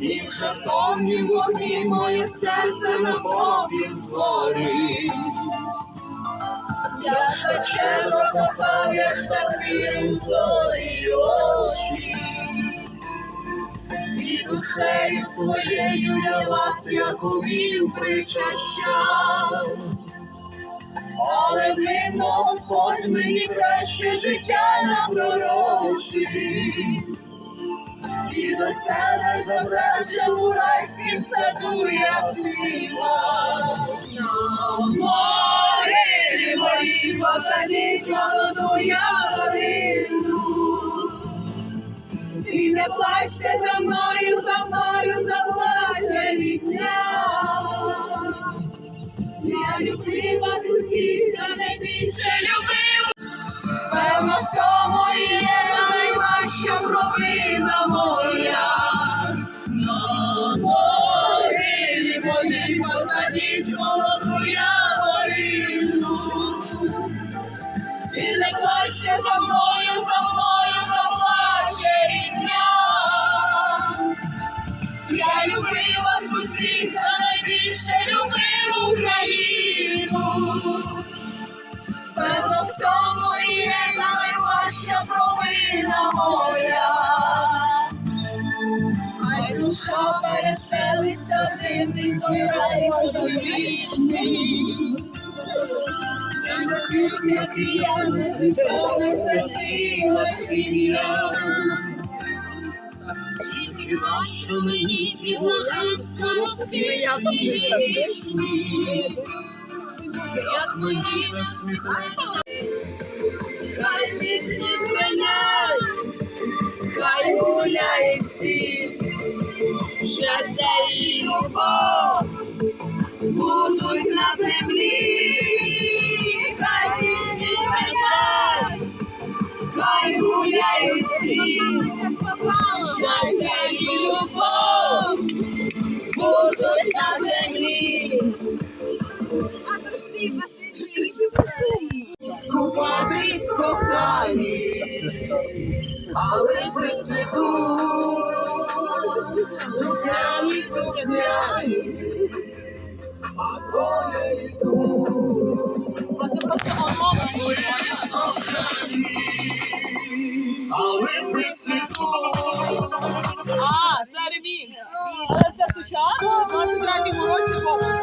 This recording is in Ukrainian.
і в жартовні вогні моє серце на попіл згорить. Я ж щедро кохав, я ж так вірив зорі очі. І душею своєю я вас, як умів, причащав. Але видно, Господь мені краще життя напророчив. І до себе забрав же у райськім саду я співав. Могилі мої посадіть молоду ярину. І не плачте за мною, за мною заплаче рідня. Я люблю вас усіх, та найбільше любив. Провина моя. На могилі моїй посадіть молоду яворину. І не плачте за мною, за мною заплаче рідня. Душа переселиться в дивний той рай, той вічний. Я не пів, як і я, не світовиться ціла сім'я. Тільки нащо мені ці блаженства розкішні, як мені насміхається. Хай пісні любов будуть на землі. Хай пісні звенять, хай гуляють всі, щастя і любов будуть на землі. Купати кохані, але а, це ремікс. Але це сучасно, в 23-му році було.